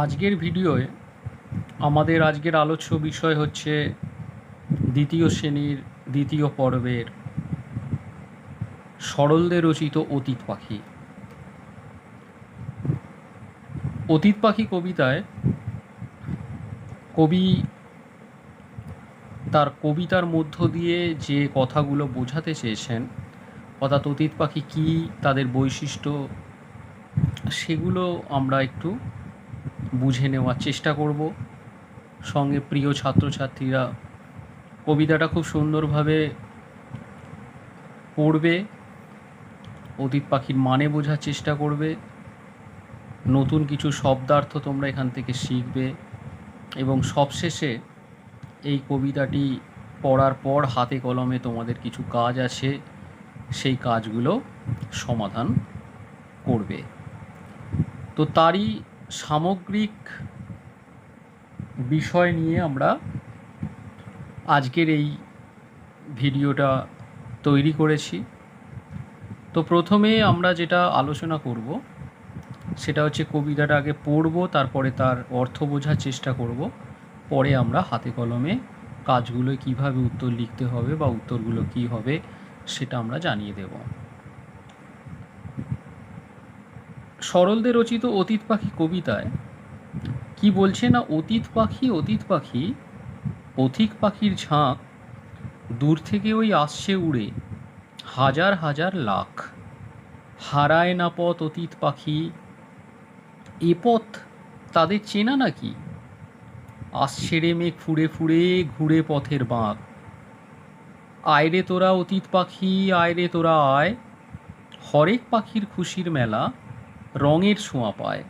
আজকের ভিডিওয়ে আমাদের আজকের আলোচ্য বিষয় হচ্ছে দ্বিতীয় শ্রেণির দ্বিতীয় পর্বের সরলদে রচিত অতীত পাখি। অতীত পাখি কবিতায় কবি তার কবিতার মধ্য দিয়ে যে কথাগুলো বোঝাতে চেয়েছেন, অর্থাৎ অতীত পাখি কী, তাদের বৈশিষ্ট্য, সেগুলো আমরা একটু বুঝে নেওয়ার চেষ্টা করব। সঙ্গে প্রিয় ছাত্রছাত্রীরা, কবিতাটা খুব সুন্দরভাবে পড়বে, অতীত পাখির মানে বোঝার চেষ্টা করবে, নতুন কিছু শব্দার্থ তোমরা এখান থেকে শিখবে এবং সবশেষে এই কবিতাটি পড়ার পর হাতে কলমে তোমাদের কিছু কাজ আছে, সেই কাজগুলো সমাধান করবে। তো তারই সামগ্রিক বিষয় নিয়ে আমরা আজকের এই ভিডিওটা তৈরি করেছি। তো প্রথমে আমরা যেটা আলোচনা করব, সেটা হচ্ছে কবিতাটা আগে পড়ব, তারপরে তার অর্থ বোঝার চেষ্টা করব। পরে আমরা হাতে কলমে কাজগুলো কীভাবে উত্তর লিখতে হবে বা উত্তরগুলো কি হবে, সেটা আমরা জানিয়ে দেব। সরলদে রচিত অতীত পাখি কবিতায়, কি বলছে না অতীত পাখি অতীত পাখি? পথিক পাখির ঝাঁক, দূর থেকে ওই আসছে উড়ে, হাজার হাজার লাখ। হারায় না পথ অতীত পাখি। এ পথ তাদের চেনা নাকি? আসছে রে মেঘ ফুড়ে ফুড়ে ঘুরে পথের বাঁক। আয়রে তোরা অতীত পাখি আয়রে তোরা আয়। হরেক পাখির খুশির মেলা রঙের ছোঁয়া পায়।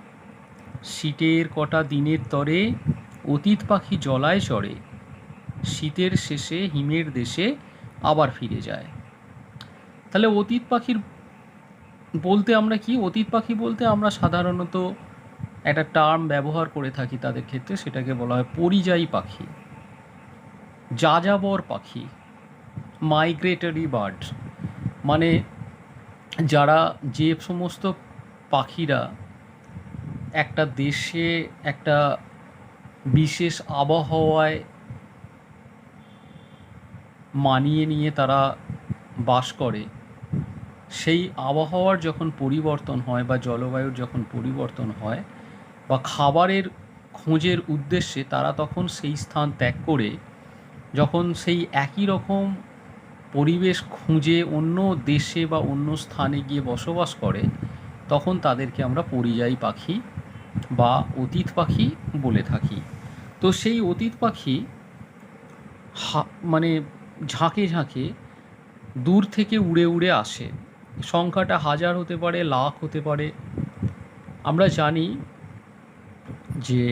শীতের কটা দিনের তরে অতীত পাখি জলায় চড়ে। শীতের শেষে হিমের দেশে আবার ফিরে যায়। তাহলে অতীত পাখির বলতে আমরা কি? অতীত পাখি বলতে আমরা সাধারণত একটা টার্ম ব্যবহার করে থাকি তাদের ক্ষেত্রে, সেটাকে বলা হয় পরিযায়ী পাখি। যাযাবর পাখি মাইগ্রেটরি বার্ড মানে যারা যে সমস্ত পাখিরা একটা দেশে, একটা বিশেষ আবহাওয়ায় মানিয়ে নিয়ে তারা বাস করে। সেই আবহাওয়ার যখন পরিবর্তন হয় বা জলবায়ুর যখন পরিবর্তন হয় বা খাবারের খোঁজের উদ্দেশ্যে তারা তখন সেই স্থান ত্যাগ করে, যখন সেই একই রকম পরিবেশ খুঁজে অন্য দেশে বা অন্য স্থানে গিয়ে বসবাস করে তখন তাদেরকে আমরা পরিযায়ী পাখি বা অতীত পাখি বলে থাকি। তো সেই অতীত পাখি মানে ঝাঁকে ঝাঁকে দূর থেকে উড়ে উড়ে আসে। সংখ্যাটা হাজার হতে পারে, লাখ হতে পারে। আমরা জানি যে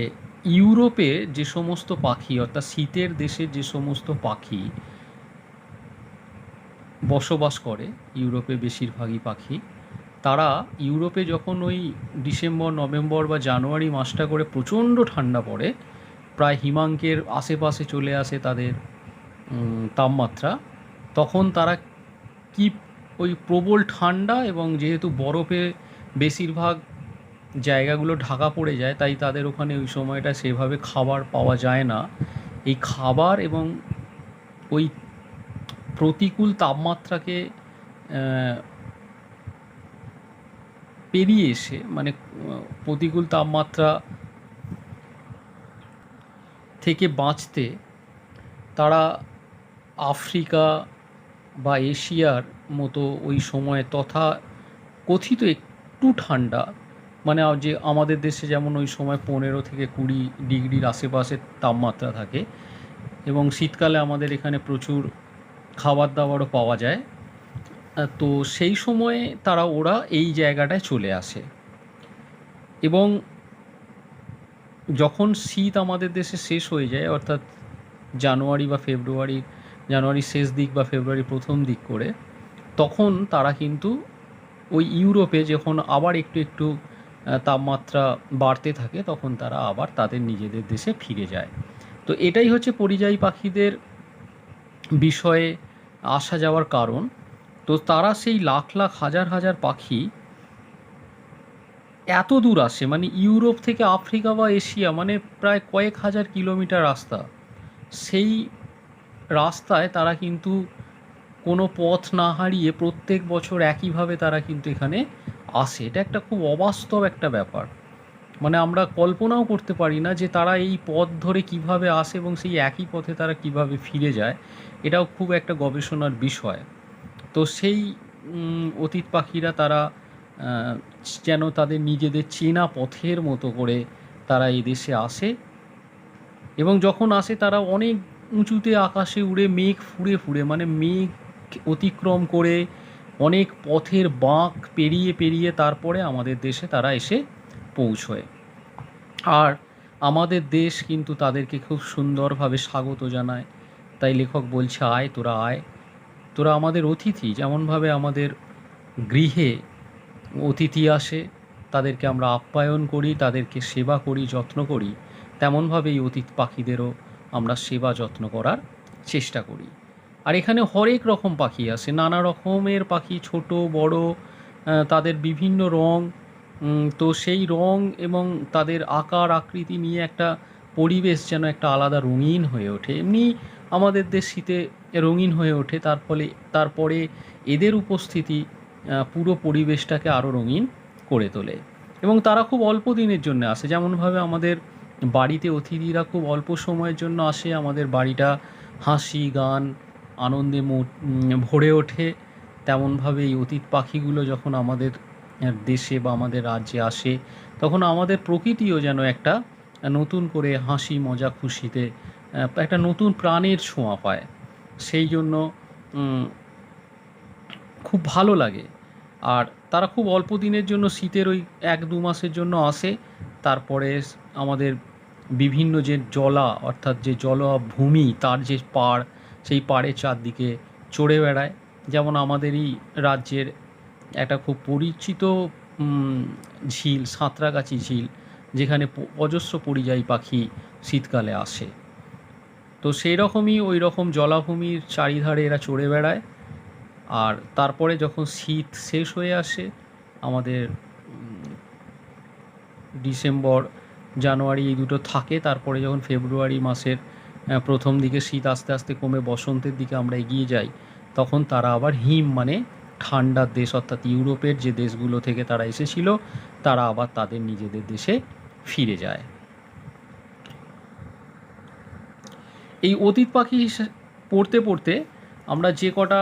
ইউরোপে যে সমস্ত পাখি, অর্থাৎ শীতের দেশে যে সমস্ত পাখি বসবাস করে, ইউরোপে বেশিরভাগই পাখি তারা ইউরোপে যখন ওই ডিসেম্বর, নভেম্বর বা জানুয়ারি মাসটা করে প্রচণ্ড ঠান্ডা পড়ে, প্রায় হিমাঙ্কের আশেপাশে চলে আসে তাদের তাপমাত্রা, তখন তারা কি ওই প্রবল ঠান্ডা এবং যেহেতু বরফে বেশিরভাগ জায়গাগুলো ঢাকা পড়ে যায়, তাই তাদের ওখানে ওই সময়টা সেভাবে খাবার পাওয়া যায় না। এই খাবার এবং ওই প্রতিকূল তাপমাত্রাকে পেরিয়ে এসে মানে প্রতিকূল তাপমাত্রা থেকে বাঁচতে তারা আফ্রিকা বা এশিয়ার মতো ওই সময়ে তথা কথিত একটু ঠান্ডা মানে যে আমাদের দেশে যেমন ওই সময় পনেরো থেকে কুড়ি ডিগ্রির আশেপাশে তাপমাত্রা থাকে এবং শীতকালে আমাদের এখানে প্রচুর খাবার দাবারও পাওয়া যায়। তো সেই সময়ে তারা, ওরা এই জায়গাটায় চলে আসে। এবং যখন শীত আমাদের দেশে শেষ হয়ে যায়, অর্থাৎ জানুয়ারি বা ফেব্রুয়ারি, জানুয়ারির শেষ দিক বা ফেব্রুয়ারির প্রথম দিক করে, তখন তারা কিন্তু ওই ইউরোপে যখন আবার একটু একটু তাপমাত্রা বাড়তে থাকে, তখন তারা আবার তাদের নিজেদের দেশে ফিরে যায়। তো এটাই হচ্ছে পরিযায়ী পাখিদের বিষয়ে আসা যাওয়ার কারণ। তো তারা সেই লাখ লাখ, হাজার হাজার পাখি এত দূর আসে মানে ইউরোপ থেকে আফ্রিকা বা এশিয়া মানে প্রায় কয়েক হাজার কিলোমিটার রাস্তা। সেই রাস্তায় তারা কিন্তু কোনো পথ না হারিয়ে প্রত্যেক বছর একইভাবে তারা কিন্তু এখানে আসে। এটা একটা খুব অবাস্তব একটা ব্যাপার। মানে আমরা কল্পনাও করতে পারি না যে তারা এই পথ ধরে কীভাবে আসে এবং সেই একই পথে তারা কীভাবে ফিরে যায়। এটাও খুব একটা গবেষণার বিষয়। তো সেই অতীত পাখিরা তারা যেন তাদের নিজেদের চেনা পথের মতো করে তারা এই দেশে আসে। এবং যখন আসে তারা অনেক উঁচুতে আকাশে উড়ে মেঘ ফুঁড়ে ফুঁড়ে মানে মেঘ অতিক্রম করে অনেক পথের বাঁক পেরিয়ে পেরিয়ে তারপরে আমাদের দেশে তারা এসে পৌঁছয়। আর আমাদের দেশ কিন্তু তাদেরকে খুব সুন্দরভাবে স্বাগত জানায়। তাই লেখক বলছে, আয়, তোরা আয়। তোরা আমাদের অতিথি, যেমনভাবে আমাদের গৃহে অতিথি আসে, তাদেরকে আমরা আপ্যায়ন করি, তাদেরকে সেবা করি, যত্ন করি তেমনভাবে এই অতীত পাখিদেরও আমরা সেবা, যত্ন করার চেষ্টা করি। আর এখানে হরেক রকম পাখি আসে, নানা রকমের পাখি, ছোট, বড় তাদের বিভিন্ন রং। তো সেই রং এবং তাদের আকার, আকৃতি নিয়ে একটা পরিবেশ যেন একটা আলাদা রঙিন হয়ে ওঠে। এমনি আমাদের দেশ শীতে রঙিন হয়ে ওঠে। তার ফলে তারপরে এদের উপস্থিতি পুরো পরিবেশটাকে আরও রঙিন করে তোলে। এবং তারা খুব অল্প দিনের জন্য আসে। যেমনভাবে আমাদের বাড়িতে অতিথিরা খুব অল্প সময়ের জন্য আসে, আমাদের বাড়িটা হাসি, গান, আনন্দে ভরে ওঠে। তেমনভাবে এই অতীত পাখিগুলো যখন আমাদের দেশে বা আমাদের রাজ্যে আসে, তখন আমাদের প্রকৃতিও যেন একটা নতুন করে হাসি, মজা, খুশিতে একটা নতুন প্রাণের ছোঁয়া পায়। সেই জন্য খুব ভালো লাগে। আর তারা খুব অল্প দিনের জন্য শীতের ওই এক দু মাসের জন্য আসে। তারপরে আমাদের বিভিন্ন যে জলা, অর্থাৎ যে জলভূমি, তার যে পাড়, সেই পাড়ের চারদিকে চড়ে বেড়ায়। যেমন আমাদেরই রাজ্যের একটা খুব পরিচিত ঝিল, সাঁতরাগাছি ঝিল, যেখানে অজস্র পরিযায়ী পাখি শীতকালে আসে। তো সেই রকমই ওই রকম জলাভূমির চারিধারে এরা চড়ে বেড়ায়। আর তারপরে যখন শীত শেষ হয়ে আসে, আমাদের ডিসেম্বর, জানুয়ারি এই দুটো থাকে, তারপরে যখন ফেব্রুয়ারি মাসের প্রথম দিকে শীত আস্তে আস্তে কমে বসন্তের দিকে আমরা এগিয়ে যাই, তখন তারা আবার হিম মানে ঠান্ডার দেশ অর্থাৎ ইউরোপের যে দেশগুলো থেকে তারা এসেছিল, তারা আবার তাদের নিজেদের দেশে ফিরে যায় এই অতীত পাখি পড়তে পড়তে আমরা যে কটা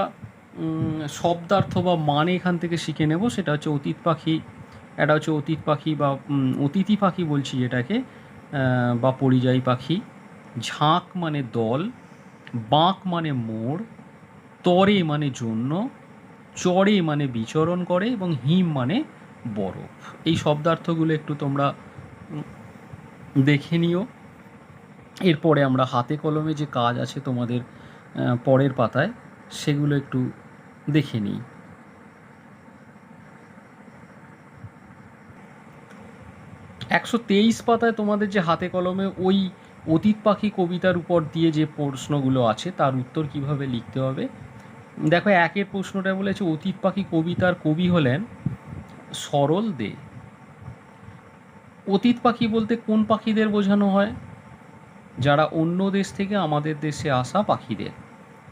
শব্দার্থ বা মানে এখান থেকে শিখে নেব সেটা হচ্ছে অতীত পাখি এটা হচ্ছে অতীত পাখি বা অতিথি পাখি বলছি আহ, বা পরিযায়ী পাখি। ঝাঁক মানে দল বাঁক মানে মোড় তরে মানে জন্য চড়ে মানে বিচরণ করে এবং হিম মানে বরফ। এই শব্দার্থগুলো একটু তোমরা দেখে নিও। এরপরে আমরা হাতে কলমে যে কাজ আছে তোমাদের পরের পাতায়, সেগুলো একটু দেখে নিই। একশো তেইশ পাতায় তোমাদের যে হাতে কলমে ওই অতীত পাখি কবিতার উপর দিয়ে যে প্রশ্নগুলো আছে, তার উত্তর কীভাবে লিখতে হবে? দেখো, একের প্রশ্নটা বলেছে, অতীত পাখি কবিতার কবি হলেন সরল দে। অতীত পাখি বলতে কোন পাখিদের বোঝানো হয়? যারা অন্য দেশ থেকে আমাদের দেশে আসা পাখিদের,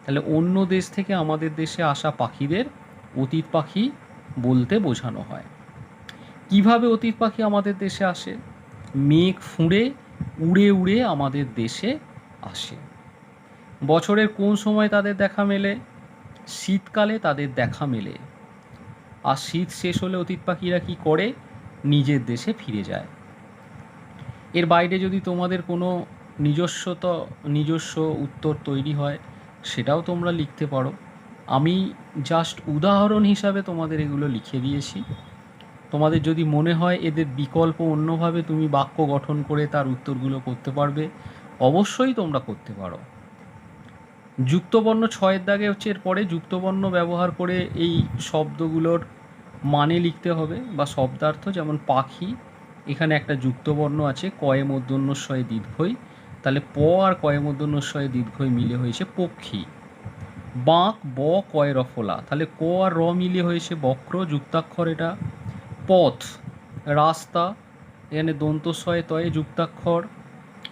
তাহলে অন্য দেশ থেকে আমাদের দেশে আসা পাখিদের অতীত পাখি বলতে বোঝানো হয়। কীভাবে অতীত পাখি আমাদের দেশে আসে? মেঘ ফুঁড়ে, উড়ে উড়ে আমাদের দেশে আসে। বছরের কোন সময় তাদের দেখা মেলে? শীতকালে তাদের দেখা মেলে। আর শীত শেষ হলে অতীত পাখিরা কি করে? নিজের দেশে ফিরে যায়। এর বাইরে যদি তোমাদের কোনো নিজস্বত, নিজস্ব উত্তর তৈরি হয়, সেটাও তোমরা লিখতে পারো। আমি জাস্ট উদাহরণ হিসাবে তোমাদের এগুলো লিখে দিয়েছি। তোমাদের যদি মনে হয় এদের বিকল্প অন্যভাবে তুমি বাক্য গঠন করে তার উত্তরগুলো করতে পারবে, অবশ্যই তোমরা করতে পারো। যুক্তবর্ণ ছয়ের দাগে হচ্ছে এরপরে যুক্তবর্ণ ব্যবহার করে এই শব্দগুলোর মানে লিখতে হবে বা শব্দার্থ যেমন পাখি, এখানে একটা যুক্তবর্ণ আছে, কয়ে মধ্যন্যস্বয়ে দীর্ঘই। তাহলে প আর কয়ে মধ্যন্যস্বয়ে দীর্ঘই মিলে হয়েছে পক্ষী। বাঁক, ব, কয় রফলা তাহলে ক আর র মিলে হয়েছে বক্র, যুক্তাক্ষর এটা। পথ, রাস্তা, এখানে দন্তস্বয়ে তয়ে যুক্তাক্ষর।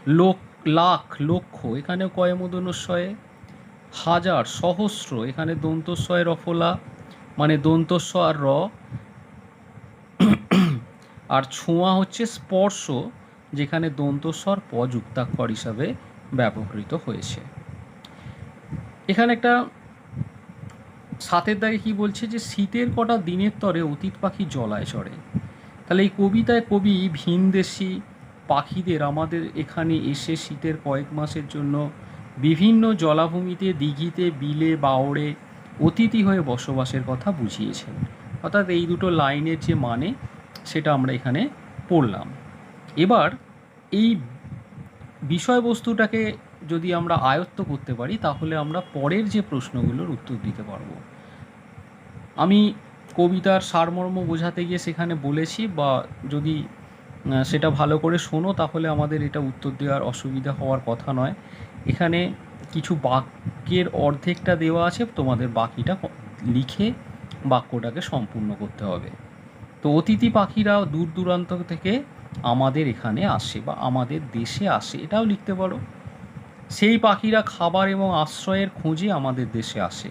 লোক, লাখ লক্ষ এখানেও কয়ে মূর্ধন্যস্বয়ে হাজার, সহস্র, এখানে দন্তস্বয় রফলা মানে দন্তস্ব আর র। আর ছোঁয়া হচ্ছে স্পর্শ। যেখানে দন্তস্বর প যুক্তাক্ষর হিসাবে ব্যবহৃত হয়েছে। এখানে একটা সাতের দাগে কি বলছে যে, শীতের কটা দিনের তরে অতীত পাখি জলায় চড়ে। তাহলে এই কবিতায় কবি ভিনদেশি পাখিদের আমাদের এখানে এসে শীতের কয়েক মাসের জন্য বিভিন্ন জলাভূমিতে দিঘিতে বিলে বাওড়ে অতিথি হয়ে বসবাসের কথা বুঝিয়েছেন। অর্থাৎ এই দুটো লাইনের যে মানে সেটা আমরা এখানে পড়লাম। এবার এই বিষয়বস্তুটাকে যদি আমরা আয়ত্ত করতে পারি, তাহলে আমরা পরের যে প্রশ্নগুলোর উত্তর দিতে পারব। আমি কবিতার সারমর্ম বোঝাতে গিয়ে সেখানে বলেছি বা যদি সেটা ভালো করে শোনো, তাহলে আমাদের এটা উত্তর দেওয়ার অসুবিধা হওয়ার কথা নয়। এখানে কিছু বাক্যের অর্ধেকটা দেওয়া আছে, তোমাদের বাকিটা লিখে বাক্যটাকে সম্পূর্ণ করতে হবে। তো অতিথি পাখিরা দূর দূরান্ত থেকে আমাদের এখানে আসে বা আমাদের দেশে আসে, এটাও লিখতে পারো। সেই পাখিরা খাবার এবং আশ্রয়ের খোঁজে আমাদের দেশে আসে।